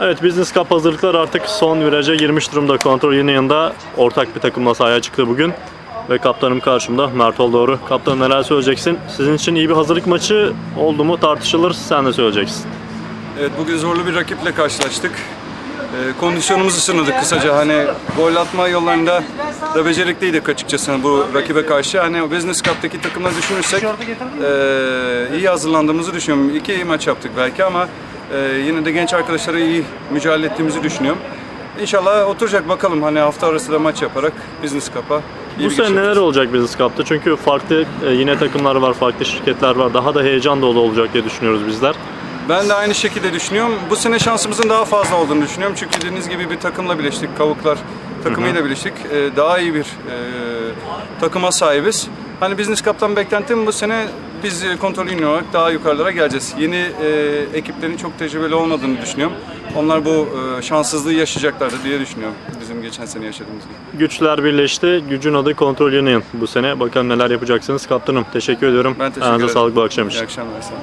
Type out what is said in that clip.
Evet Business Cup hazırlıklar artık son viraja girmiş durumda. Kontrol yanında ortak bir takımla sahaya çıktı bugün. Ve kaptanım karşımda Mert doğru. Kaptanım neler söyleyeceksin? Sizin için iyi bir hazırlık maçı oldu mu tartışılır. Sen de söyleyeceksin. Evet bugün zorlu bir rakiple karşılaştık. Ee, kondisyonumuzu sınadık kısaca. Hani gol atma yollarında da becerikliydik açıkçası hani bu rakibe karşı. Hani o Business Cup'taki takımları düşünürsek ee, iyi hazırlandığımızı düşünüyorum. İki iyi maç yaptık belki ama ee, yine de genç arkadaşlara iyi mücadele ettiğimizi düşünüyorum. İnşallah oturacak bakalım hani hafta arası da maç yaparak Business Cup'a iyi Bu bir sene geçiş neler olacak Business Cup'ta? Çünkü farklı e, yine takımlar var, farklı şirketler var. Daha da heyecan dolu olacak diye düşünüyoruz bizler. Ben de aynı şekilde düşünüyorum. Bu sene şansımızın daha fazla olduğunu düşünüyorum. Çünkü dediğiniz gibi bir takımla birleştik. Kavuklar takımıyla birleştik. Ee, daha iyi bir e, takıma sahibiz. Hani Business Cup'tan beklentim bu sene biz e, kontrol union olarak daha yukarılara geleceğiz. Yeni e, ekiplerin çok tecrübeli olmadığını düşünüyorum. Onlar bu e, şanssızlığı yaşayacaklardır diye düşünüyorum. Bizim geçen sene yaşadığımız gibi. Güçler birleşti. Gücün adı Kontrol Union bu sene. Bakalım neler yapacaksınız. Kaptanım teşekkür ediyorum. Ben teşekkür Ayağınıza ederim. sağlık bu akşam için. İyi akşamlar. sağ olun.